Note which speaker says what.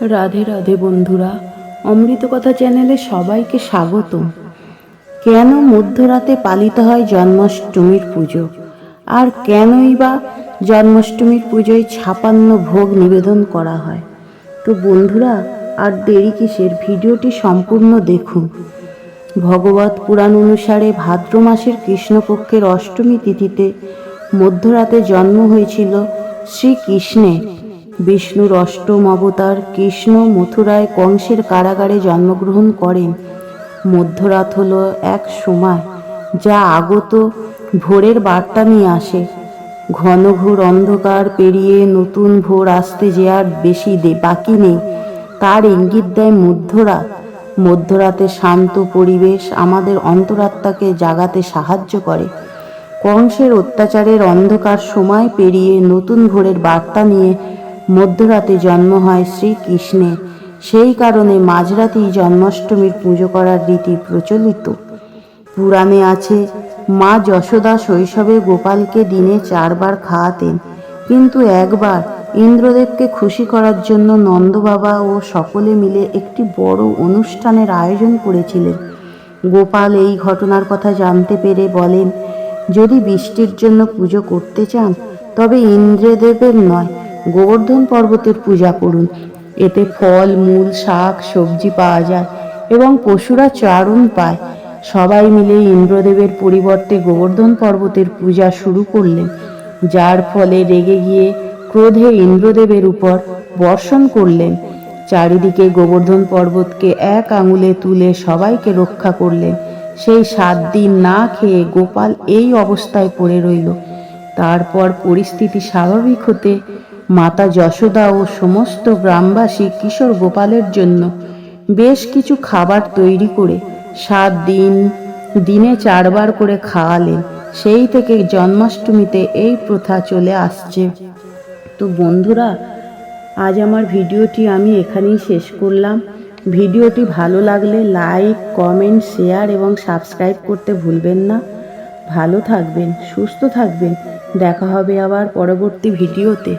Speaker 1: রাধে রাধে বন্ধুরা, অমৃত কথা চ্যানেলে সবাইকে স্বাগত কেন মধ্যরাতে পালিত হয় জন্মাষ্টমীর পুজো? আর কেনই বা জন্মাষ্টমীর পুজোয় ছাপান্ন ভোগ নিবেদন করা হয়? তো বন্ধুরা, আর দেরি কিসের? ভিডিওটি সম্পূর্ণ দেখুন। ভগবত পুরাণ অনুসারে ভাদ্র মাসের কৃষ্ণপক্ষের অষ্টমী তিথিতে মধ্যরাতে জন্ম হয়েছিল শ্রীকৃষ্ণের। বিষ্ণুর অষ্টম অবতার কৃষ্ণ মথুরায় কংসের কারাগারে জন্মগ্রহণ করেন। মধ্যরাত হল এক সময়, যা আগত ভোরের বার্তা নিয়ে আসে। ঘন ঘোর অন্ধকার পেরিয়ে নতুন ভোর আসতে যে আর বেশি বাকি নেই, তার ইঙ্গিত দেয় মধ্যরাত। মধ্যরাতে শান্ত পরিবেশ আমাদের অন্তরাত্মাকে জাগাতে সাহায্য করে। কংসের অত্যাচারের অন্ধকার সময় পেরিয়ে নতুন ভোরের বার্তা নিয়ে মধ্যরাতে জন্ম হয় শ্রীকৃষ্ণের। সেই কারণে মাঝরাতেই জন্মাষ্টমীর পুজো করার রীতি প্রচলিত। পুরাণে আছে, মা যশোদা শৈশবে গোপালকে দিনে চারবার খাওয়াতেন, কিন্তু একবার ইন্দ্রদেবকে খুশি করার জন্য নন্দবাবা ও সকলে মিলে একটি বড় অনুষ্ঠানের আয়োজন করেছিলেন। গোপাল এই ঘটনার কথা জানতে পেরে বলেন, যদি বৃষ্টির জন্য পুজো করতে চান, তবে ইন্দ্রদেবের নয় গোবর্ধন পর্বতের পূজা করুন। এতে ফল, মূল, শাক, সবজি পাওয়া যায় এবং পশুরা চারণ পায়। সবাই মিলে ইন্দ্রদেবের পরিবর্তে গোবর্ধন পর্বতের পূজা শুরু করলেন, যার ফলে রেগে গিয়ে ক্রোধে ইন্দ্রদেবের উপর বর্ষণ করলেন। চারিদিকে গোবর্ধন পর্বতকে এক আঙুলে তুলে সবাইকে রক্ষা করলেন। সেই সাত দিন না খেয়ে গোপাল এই অবস্থায় পড়ে রইল। তারপর পরিস্থিতি স্বাভাবিক হতে মাতা যশোদা ও সমস্ত গ্রামবাসী কিশোর গোপালের জন্য বেশ কিছু খাবার তৈরি করে সাত দিন, দিনে চারবার করে খাওয়ালেন সেই থেকে জন্মাষ্টমীতে এই প্রথা চলে আসছে। তো বন্ধুরা, আজ আমার ভিডিওটি আমি এখানেই শেষ করলাম। ভিডিওটি ভালো লাগলে লাইক, কমেন্ট, শেয়ার এবং সাবস্ক্রাইব করতে ভুলবেন না। ভালো থাকবেন, সুস্থ থাকবেন। দেখা হবে আবার পরবর্তী ভিডিওতে।